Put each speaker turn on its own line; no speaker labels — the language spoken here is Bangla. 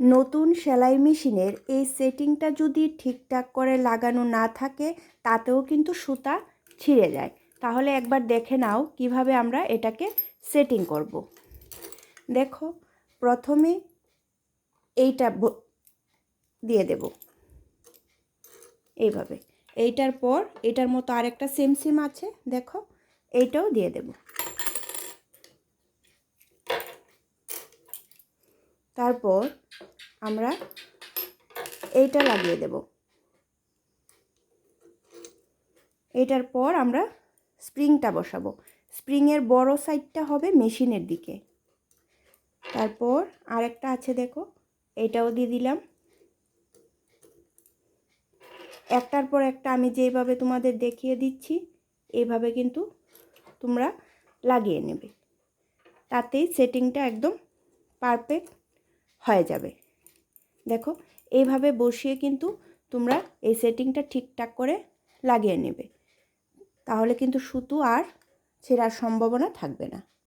নতুন সেলাই মেশিনের এই সেটিংটা যদি ঠিকঠাক করে লাগানো না থাকে, তাতেও কিন্তু সুতা ছিঁড়ে যায়। তাহলে একবার দেখে নাও কীভাবে আমরা এটাকে সেটিং করব। দেখো, প্রথমে এইটা দিয়ে দেব। এইভাবে। এইটার পর এটার মতো আরেকটা সেম সেম আছে, দেখো, এইটাও দিয়ে দেব। তারপর আমরা এইটা লাগিয়ে দেব। এটার পর আমরা স্প্রিংটা বসাবো। স্প্রিংয়ের বড় সাইডটা হবে মেশিনের দিকে। তারপর আরেকটা আছে দেখো, এটাও দিয়ে দিলাম। একটার পর একটা আমি যেভাবে তোমাদের দেখিয়ে দিচ্ছি এইভাবে কিন্তু তোমরা লাগিয়ে নেবে। তাতেই সেটিংটা একদম পারফেক্ট হয়ে যাবে। দেখো, এইভাবে বসিয়ে কিন্তু তোমরা এই সেটিংটা ঠিকঠাক করে লাগিয়ে নেবে। তাহলে কিন্তু সুতো আর ছেঁড়ার সম্ভাবনা থাকবে না।